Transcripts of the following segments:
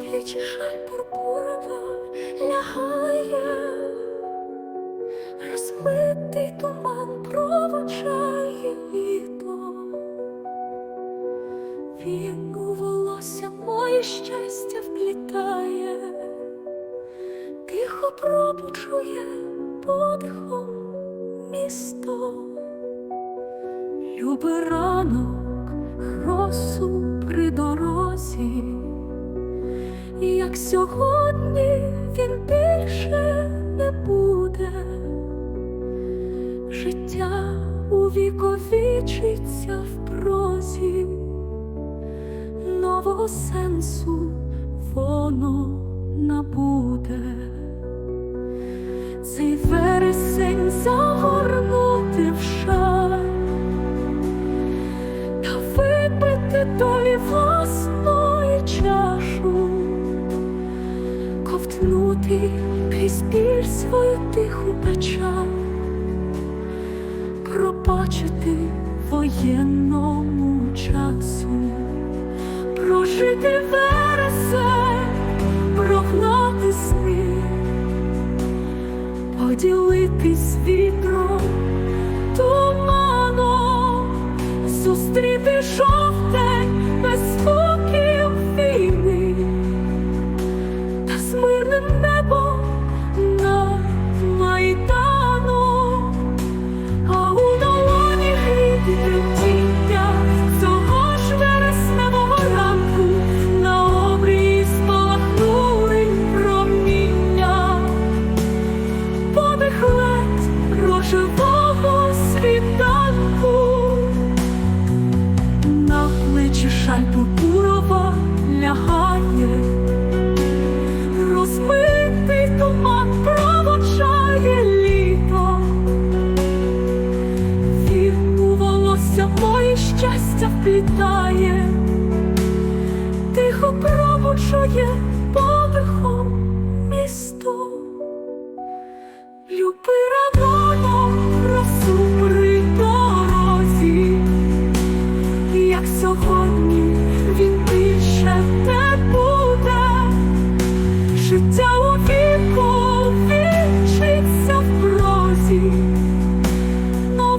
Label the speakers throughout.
Speaker 1: плечі жаль пурпурова лягає, розмитий туман проводжає літо. Він у волосся моє щастя вплітає, тихо пробуджує подихом місто. Любий ранок, росу при дорозі, як сьогодні він більше не буде. Життя увіковічиться в прозі, нового сенсу воно набуде. Цей вересень загорнути в шаль та випити долі власної воєнному часу, прожити вересень, прогнати сни, поділитись лягає, розмитий туман провочає літо. Він у волосся моє щастя вплітає, тихо пробуджує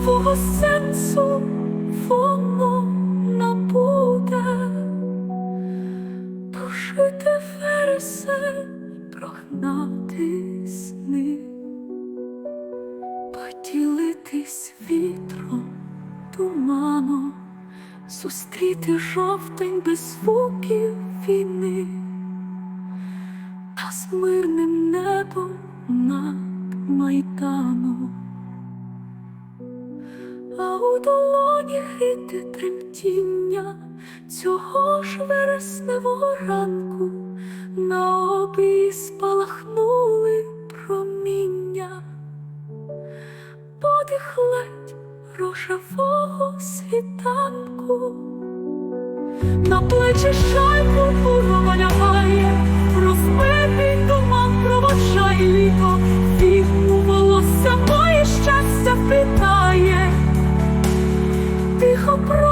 Speaker 1: нового сенсу воно набуде. Прожити вересень, прогнати сни, поділитись вітром, туманом, зустріти жовтень без звуків війни, та з мирним небом над майданом, у долоні гріти тремтіння цього ж вересневого ранку на обі спалахнули проміння, подих ледь рожевого світанку. На плечі шайку пурова лягає, розбитий 好穷